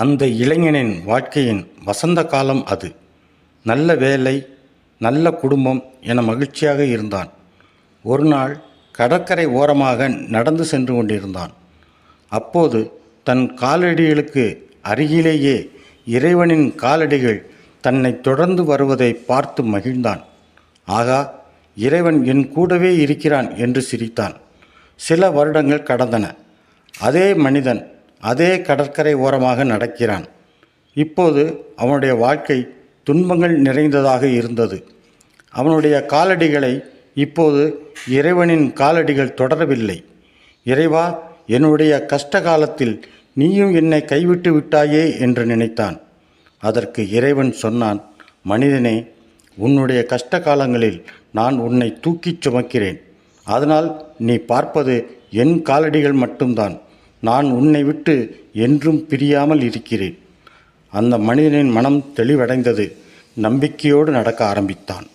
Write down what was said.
அந்த இளைஞனின் வாழ்க்கையின் வசந்த காலம் அது. நல்ல வேலை நல்ல குடும்பம் என மகிழ்ச்சியாக இருந்தான். ஒரு நாள் கடற்கரை ஓரமாக நடந்து சென்று கொண்டிருந்தான். அப்போது தன் காலடிகளுக்கு அருகிலேயே இறைவனின் காலடிகள் தன்னை தொடர்ந்து வருவதை பார்த்து மகிழ்ந்தான். ஆகா இறைவன் என் கூடவே இருக்கிறான் என்று சிரித்தான். சில வருடங்கள் கடந்தன. அதே மனிதன் அதே கடற்கரை ஓரமாக நடக்கிறான். இப்போது அவனுடைய வாழ்க்கை துன்பங்கள் நிறைந்ததாக இருந்தது. அவனுடைய காலடிகளை இப்போது இறைவனின் காலடிகள் தொடரவில்லை. இறைவா என்னுடைய கஷ்ட காலத்தில் நீயும் என்னை கைவிட்டு விட்டாயே என்று நினைத்தான். அதற்கு இறைவன் சொன்னான் மனிதனே உன்னுடைய கஷ்ட காலங்களில் நான் உன்னை தூக்கிச் சுமக்கிறேன். அதனால் நீ பார்ப்பது என் காலடிகள் மட்டும்தான். நான் உன்னை விட்டு என்றும் பிரியாமல் இருக்கிறேன். அந்த மனிதனின் மனம் தெளிவடைந்தது. நம்பிக்கையோடு நடக்க ஆரம்பித்தான்.